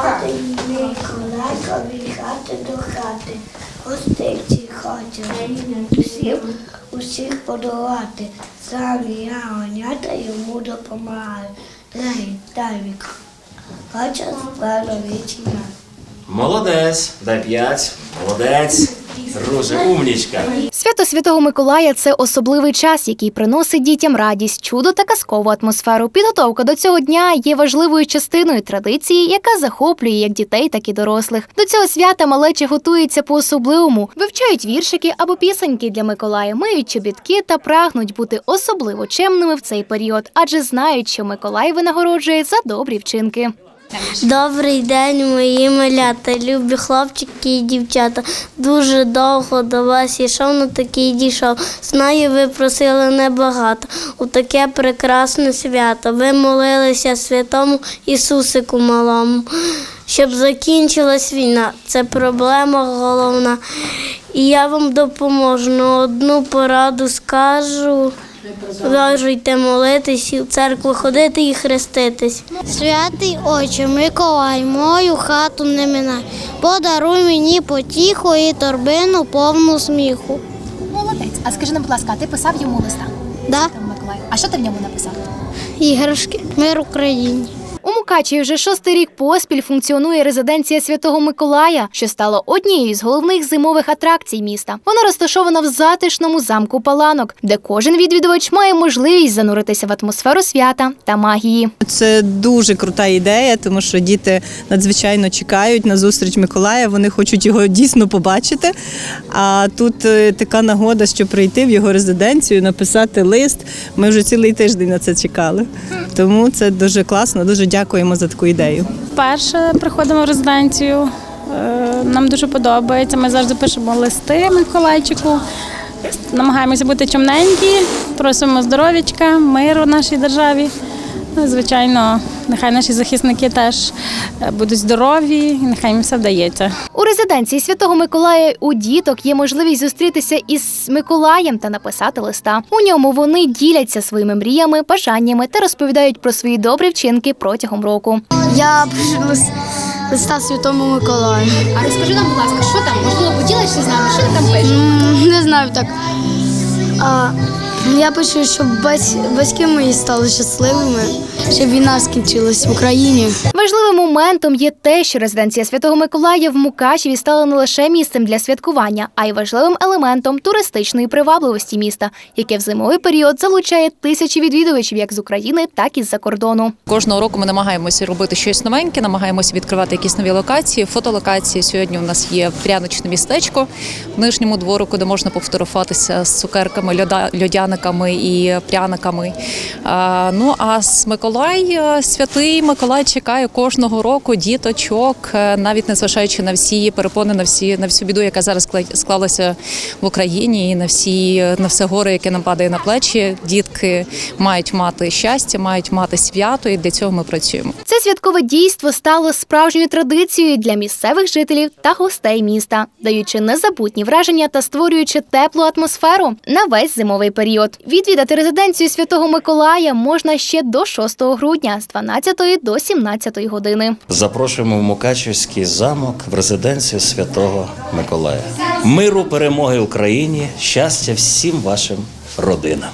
Ходить Миколайко від хати до хати, гостиці хоче всім усіх подолати. Самі я гонята йому допомагаю. Дай, дай вік. Хоче справа вічна. Молодець, дай п'ять. Молодець. Друже, умнічка. Свято Святого Миколая це особливий час, який приносить дітям радість, чудо та казкову атмосферу. Підготовка до цього дня є важливою частиною традиції, яка захоплює як дітей, так і дорослих. До цього свята малечі готуються по-особливому, вивчають віршики або пісеньки для Миколая, миють чобітки та прагнуть бути особливо чемними в цей період, адже знають, що Миколай винагороджує за добрі вчинки. Добрий день, мої малята, любі хлопчики і дівчата. Дуже довго до вас йшов, на такий дійшов. Знаю, ви просили небагато. У таке прекрасне свято. Ви молилися святому Ісусику малому, щоб закінчилась війна. Це проблема головна. І я вам допоможу. Ну, одну пораду скажу. Продовжуйте молитись, і в церкву ходити і хреститись. Святий Отче, Миколай, мою хату не минай. Подаруй мені потіху і торбину повну сміху. Молодець. А скажи нам, будь ласка, а ти писав йому листа? Да? Там Миколай. А що ти в ньому написав? Іграшки. Мир Україні. Мукачеві вже шостий рік поспіль функціонує резиденція Святого Миколая, що стала однією з головних зимових атракцій міста. Вона розташована в затишному замку Паланок, де кожен відвідувач має можливість зануритися в атмосферу свята та магії. Це дуже крута ідея, тому що діти надзвичайно чекають на зустріч Миколая. Вони хочуть його дійсно побачити. А тут е, така нагода, що прийти в його резиденцію, написати лист. Ми вже цілий тиждень на це чекали. Тому це дуже класно. Дуже дякуємо за таку ідею. Вперше приходимо в резиденцію. Е, Нам дуже подобається. Ми завжди пишемо листи Миколайчику. Намагаємося бути чомненькі, просимо здоров'ячка, миру в нашій державі. Ну, Звичайно, нехай наші захисники теж е, будуть здорові, і нехай їм все вдається. У резиденції Святого Миколая у діток є можливість зустрітися із Миколаєм та написати листа. У ньому вони діляться своїми мріями, бажаннями та розповідають про свої добрі вчинки протягом року. Я листа Святому Миколаю. А розкажи нам, будь ласка, що там? Можливо, поділишся з нами? Що ти там пишеш? Не знаю так. А, я пишу, щоб бать- батьки мої стали щасливими, щоб війна скінчилась в Україні. Важливим моментом є те, що резиденція Святого Миколая в Мукачеві стала не лише місцем для святкування, а й важливим елементом туристичної привабливості міста, яке в зимовий період залучає тисячі відвідувачів як з України, так і з-за кордону. Кожного року ми намагаємося робити щось новеньке, намагаємося відкривати якісь нові локації, фотолокації. Сьогодні у нас є пряничне містечко в нижньому дворику, де можна пофотографуватися з цукерками, льода, льодяниками і пряниками. Ну а Миколай, е, святий Миколай чекає кожного року діточок, е, навіть незважаючи на всі перепони, на всі на всю біду, яка зараз скла- склалася в Україні, і на всі на все горе, яке нам падає на плечі. Дітки мають мати щастя, мають мати свято, і для цього ми працюємо. Це святкове дійство стало справжньою традицією для місцевих жителів та гостей міста, даючи незабутні враження та створюючи теплу атмосферу на весь зимовий період. Відвідати резиденцію Святого Миколая можна ще до 6 грудня з 12 до 17 години. Запрошуємо в Мукачівський замок в резиденцію Святого Миколая. Миру, перемоги Україні, щастя всім вашим родинам.